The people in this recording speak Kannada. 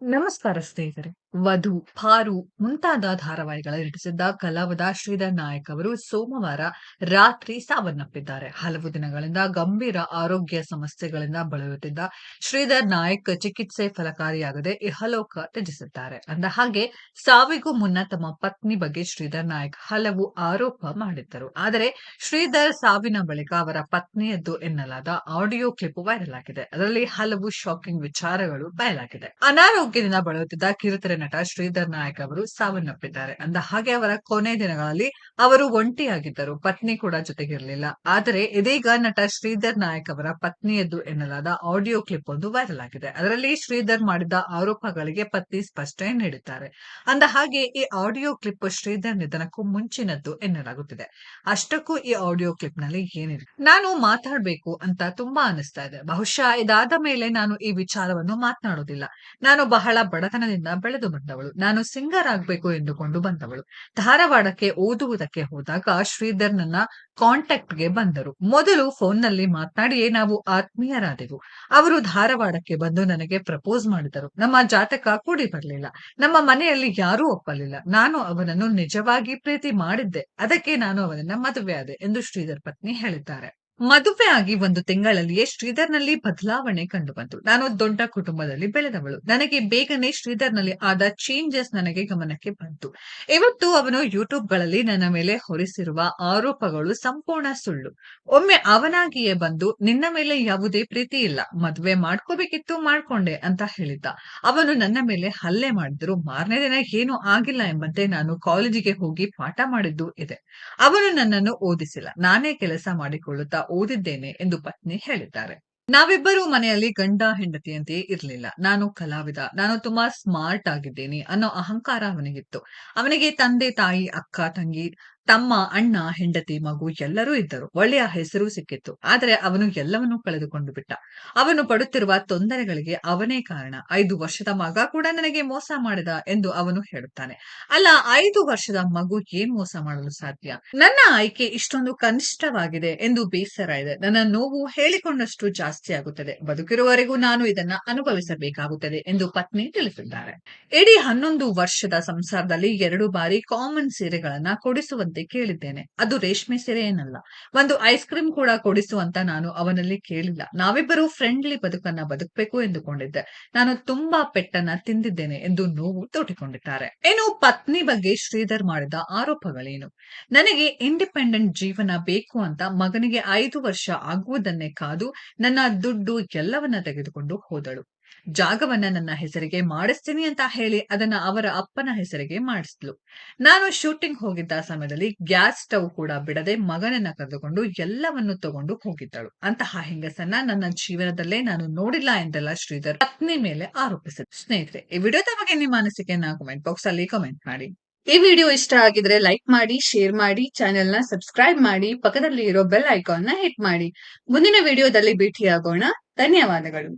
ನಮಸ್ಕಾರ ಸ್ನೇಹಿತರೆ ವಧು, ಪಾರು ಮುಂತಾದ ಧಾರಾವಾಹಿಗಳಲ್ಲಿ ನಟಿಸಿದ್ದ ಕಲಾವಿದ ಶ್ರೀಧರ್ ನಾಯಕ್ ಅವರು ಸೋಮವಾರ ರಾತ್ರಿ ಸಾವನ್ನಪ್ಪಿದ್ದಾರೆ. ಹಲವು ದಿನಗಳಿಂದ ಗಂಭೀರ ಆರೋಗ್ಯ ಸಮಸ್ಯೆಗಳಿಂದ ಬಳಲುತ್ತಿದ್ದ ಶ್ರೀಧರ್ ನಾಯಕ್ ಚಿಕಿತ್ಸೆ ಫಲಕಾರಿಯಾಗದೆ ಇಹಲೋಕ ತ್ಯಜಿಸಿದ್ದಾರೆ. ಅಂದ ಹಾಗೆ ಸಾವಿಗೂ ಮುನ್ನ ತಮ್ಮ ಪತ್ನಿ ಬಗ್ಗೆ ಶ್ರೀಧರ್ ನಾಯಕ್ ಹಲವು ಆರೋಪ ಮಾಡಿದ್ದರು. ಆದರೆ ಶ್ರೀಧರ್ ಸಾವಿನ ಬಳಿಕ ಅವರ ಪತ್ನಿಯದ್ದು ಎನ್ನಲಾದ ಆಡಿಯೋ ಕ್ಲಿಪ್ ವೈರಲ್ ಆಗಿದೆ. ಅದರಲ್ಲಿ ಹಲವು ಶಾಕಿಂಗ್ ವಿಚಾರಗಳು ಬಯಲಾಗಿದೆ. ಅನಾರೋಗ್ಯದಿಂದ ಬಳಲುತ್ತಿದ್ದ ಕಿರುತೆರೆ ನಟ ಶ್ರೀಧರ್ ನಾಯಕ್ ಅವರು ಸಾವನ್ನಪ್ಪಿದ್ದಾರೆ. ಅಂದ ಹಾಗೆ ಅವರ ಕೊನೆ ದಿನಗಳಲ್ಲಿ ಅವರು ಒಂಟಿಯಾಗಿದ್ದರು. ಪತ್ನಿ ಕೂಡ ಜೊತೆಗಿರಲಿಲ್ಲ. ಆದರೆ ಇದೀಗ ನಟ ಶ್ರೀಧರ್ ನಾಯಕ್ ಅವರ ಪತ್ನಿಯದ್ದು ಎನ್ನಲಾದ ಆಡಿಯೋ ಕ್ಲಿಪ್ ಒಂದು ವೈರಲ್ ಆಗಿದೆ. ಅದರಲ್ಲಿ ಶ್ರೀಧರ್ ಮಾಡಿದ ಆರೋಪಗಳಿಗೆ ಪತ್ನಿ ಸ್ಪಷ್ಟನೆ ನೀಡಿದ್ದಾರೆ. ಅಂದ ಹಾಗೆ ಈ ಆಡಿಯೋ ಕ್ಲಿಪ್ ಶ್ರೀಧರ್ ನಿಧನಕ್ಕೂ ಮುಂಚಿನದ್ದು ಎನ್ನಲಾಗುತ್ತಿದೆ. ಅಷ್ಟಕ್ಕೂ ಈ ಆಡಿಯೋ ಕ್ಲಿಪ್ನಲ್ಲಿ ಏನಿದೆ? ನಾನು ಮಾತಾಡ್ಬೇಕು ಅಂತ ತುಂಬಾ ಅನಿಸ್ತಾ ಇದೆ. ಬಹುಶಃ ಇದಾದ ಮೇಲೆ ನಾನು ಈ ವಿಚಾರವನ್ನು ಮಾತನಾಡೋದಿಲ್ಲ. ನಾನು ಬಹಳ ಬಡತನದಿಂದ ಬೆಳೆದು ಬಂದವಳು. ನಾನು ಸಿಂಗರ್ ಆಗ್ಬೇಕು ಎಂದುಕೊಂಡು ಬಂದವಳು. ಧಾರವಾಡಕ್ಕೆ ಓದುವುದಕ್ಕೆ ಹೋದಾಗ ಶ್ರೀಧರ್ ನನ್ನ ಕಾಂಟ್ಯಾಕ್ಟ್ಗೆ ಬಂದರು. ಮೊದಲು ಫೋನ್ನಲ್ಲಿ ಮಾತನಾಡಿಯೇ ನಾವು ಆತ್ಮೀಯರಾದೆವು. ಅವರು ಧಾರವಾಡಕ್ಕೆ ಬಂದು ನನಗೆ ಪ್ರಪೋಸ್ ಮಾಡಿದರು. ನಮ್ಮ ಜಾತಕ ಕೂಡಿ ಬರಲಿಲ್ಲ. ನಮ್ಮ ಮನೆಯಲ್ಲಿ ಯಾರೂ ಒಪ್ಪಲಿಲ್ಲ. ನಾನು ಅವನನ್ನು ನಿಜವಾಗಿ ಪ್ರೀತಿ ಮಾಡಿದ್ದೆ. ಅದಕ್ಕೆ ನಾನು ಅವನನ್ನ ಮದುವೆ ಆದೆ ಎಂದು ಶ್ರೀಧರ್ ಪತ್ನಿ ಹೇಳಿದ್ದಾರೆ. ಮದುವೆ ಆಗಿ ಒಂದು ತಿಂಗಳಲ್ಲಿಯೇ ಶ್ರೀಧರ್ನಲ್ಲಿ ಬದಲಾವಣೆ ಕಂಡುಬಂತು. ನಾನು ದೊಡ್ಡ ಕುಟುಂಬದಲ್ಲಿ ಬೆಳೆದವಳು. ನನಗೆ ಬೇಗನೆ ಶ್ರೀಧರ್ನಲ್ಲಿ ಆದ ಚೇಂಜಸ್ ನನಗೆ ಗಮನಕ್ಕೆ ಬಂತು. ಇವತ್ತು ಅವನು ಯೂಟ್ಯೂಬ್ಗಳಲ್ಲಿ ನನ್ನ ಮೇಲೆ ಹೊರಿಸಿರುವ ಆರೋಪಗಳು ಸಂಪೂರ್ಣ ಸುಳ್ಳು. ಒಮ್ಮೆ ಅವನಾಗಿಯೇ ಬಂದು ನಿನ್ನ ಮೇಲೆ ಯಾವುದೇ ಪ್ರೀತಿ ಇಲ್ಲ. ಮದುವೆ ಮಾಡ್ಕೋಬೇಕಿತ್ತು, ಮಾಡ್ಕೊಂಡೆ ಅಂತ ಹೇಳಿದ್ದ. ಅವನು ನನ್ನ ಮೇಲೆ ಹಲ್ಲೆ ಮಾಡಿದ್ರು. ಮಾರನೇ ದಿನ ಏನೂ ಆಗಿಲ್ಲ ಎಂಬಂತೆ ನಾನು ಕಾಲೇಜಿಗೆ ಹೋಗಿ ಪಾಠ ಮಾಡಿದ್ದು ಇದೆ. ಅವನು ನನ್ನನ್ನು ಓದಿಸಿಲ್ಲ. ನಾನೇ ಕೆಲಸ ಮಾಡಿಕೊಳ್ಳುತ್ತಾ ಓದಿದ್ದೇನೆ ಎಂದು ಪತ್ನಿ ಹೇಳಿದ್ದಾರೆ. ನಾವಿಬ್ಬರು ಮನೆಯಲ್ಲಿ ಗಂಡ ಹೆಂಡತಿಯಂತೆಯೇ ಇರಲಿಲ್ಲ. ನಾನು ಕಲಾವಿದ. ನಾನು ತುಂಬಾ ಸ್ಮಾರ್ಟ್ ಆಗಿದ್ದೇನೆ ಅನ್ನೋ ಅಹಂಕಾರ ಅವನಿಗಿತ್ತು. ಅವನಿಗೆ ತಂದೆ, ತಾಯಿ, ಅಕ್ಕ, ತಂಗಿ ತಮ್ಮ ಅಣ್ಣ, ಹೆಂಡತಿ, ಮಗು ಎಲ್ಲರೂ ಇದ್ದರು. ಒಳ್ಳೆಯ ಹೆಸರು ಸಿಕ್ಕಿತ್ತು. ಆದರೆ ಅವನು ಎಲ್ಲವನ್ನೂ ಕಳೆದುಕೊಂಡು ಬಿಟ್ಟ. ಅವನು ಪಡುತ್ತಿರುವ ತೊಂದರೆಗಳಿಗೆ ಅವನೇ ಕಾರಣ. ಐದು ವರ್ಷದ ಮಗ ಕೂಡ ನನಗೆ ಮೋಸ ಮಾಡಿದ ಎಂದು ಅವನು ಹೇಳುತ್ತಾನೆ. ಅಲ್ಲ, ಐದು ವರ್ಷದ ಮಗು ಏನ್ ಮೋಸ ಮಾಡಲು ಸಾಧ್ಯ? ನನ್ನ ಆಯ್ಕೆ ಇಷ್ಟೊಂದು ಕನಿಷ್ಠವಾಗಿದೆ ಎಂದು ಬೇಸರ ಇದೆ. ನನ್ನ ನೋವು ಹೇಳಿಕೊಂಡಷ್ಟು ಜಾಸ್ತಿ ಆಗುತ್ತದೆ. ಬದುಕಿರುವವರೆಗೂ ನಾನು ಇದನ್ನ ಅನುಭವಿಸಬೇಕಾಗುತ್ತದೆ ಎಂದು ಪತ್ನಿ ತಿಳಿಸಿದ್ದಾರೆ. ಇಡೀ ಹನ್ನೊಂದು ವರ್ಷದ ಸಂಸಾರದಲ್ಲಿ ಎರಡು ಬಾರಿ ಕಾಮನ್ ಸೀರೆಗಳನ್ನ ಕೊಡಿಸುವಂತೆ ಕೇಳಿದ್ದೇನೆ. ಅದು ರೇಷ್ಮೆ ಸೆರೆ ಏನಲ್ಲ ಒಂದು ಐಸ್ ಕ್ರೀಮ್ ಕೂಡ ಕೊಡಿಸು ಅಂತ ನಾನು ಅವನಲ್ಲಿ ಕೇಳಿಲ್ಲ. ನಾವಿಬ್ಬರು ಫ್ರೆಂಡ್ಲಿ ಬದುಕನ್ನ ಬದುಕಬೇಕು ಎಂದುಕೊಂಡಿದ್ದೆ. ನಾನು ತುಂಬಾ ಪೆಟ್ಟನ್ನ ತಿಂದಿದ್ದೇನೆ ಎಂದು ನೋವು ತೋಟಿಕೊಂಡಿದ್ದಾರೆ. ಏನು ಪತ್ನಿ ಬಗ್ಗೆ ಶ್ರೀಧರ್ ಮಾಡಿದ ಆರೋಪಗಳೇನು? ನನಗೆ ಇಂಡಿಪೆಂಡೆಂಟ್ ಜೀವನ ಬೇಕು ಅಂತ ಮಗನಿಗೆ ಐದು ವರ್ಷ ಆಗುವುದನ್ನೇ ಕಾದು ನನ್ನ ದುಡ್ಡು ಎಲ್ಲವನ್ನ ತೆಗೆದುಕೊಂಡು ಹೋದಳು. ಜಾಗವನ್ನ ನನ್ನ ಹೆಸರಿಗೆ ಮಾಡಿಸ್ತೀನಿ ಅಂತ ಹೇಳಿ ಅದನ್ನ ಅವರ ಅಪ್ಪನ ಹೆಸರಿಗೆ ಮಾಡಿಸ್ಲು ನಾನು ಶೂಟಿಂಗ್ ಹೋಗಿದ್ದ ಸಮಯದಲ್ಲಿ ಗ್ಯಾಸ್ ಸ್ಟವ್ ಕೂಡ ಬಿಡದೆ ಮಗನನ್ನ ಕರೆದುಕೊಂಡು ಎಲ್ಲವನ್ನು ತಗೊಂಡು ಹೋಗಿದ್ದಳು. ಅಂತಹ ಹೆಂಗಸನ್ನ ನನ್ನ ಜೀವನದಲ್ಲೇ ನಾನು ನೋಡಿಲ್ಲ ಎಂದೆಲ್ಲ ಶ್ರೀಧರ್ ಪತ್ನಿ ಮೇಲೆ ಆರೋಪಿಸಿದ್ರು ಸ್ನೇಹಿತರೆ, ಈ ವಿಡಿಯೋದ ಬಗ್ಗೆ ನಿಮ್ಮ ಅನಿಸಿಕೆಯನ್ನ ಕಮೆಂಟ್ ಬಾಕ್ಸ್ ಅಲ್ಲಿ ಕಮೆಂಟ್ ಮಾಡಿ. ಈ ವಿಡಿಯೋ ಇಷ್ಟ ಆಗಿದ್ರೆ ಲೈಕ್ ಮಾಡಿ ಶೇರ್ ಮಾಡಿ ಚಾನೆಲ್ನ ಸಬ್ಸ್ಕ್ರೈಬ್ ಮಾಡಿ ಪಕ್ಕದಲ್ಲಿ ಇರೋ ಬೆಲ್ ಐಕಾನ್ನ ಹಿಟ್ ಮಾಡಿ. ಮುಂದಿನ ವಿಡಿಯೋದಲ್ಲಿ ಭೇಟಿಯಾಗೋಣ. ಧನ್ಯವಾದಗಳು.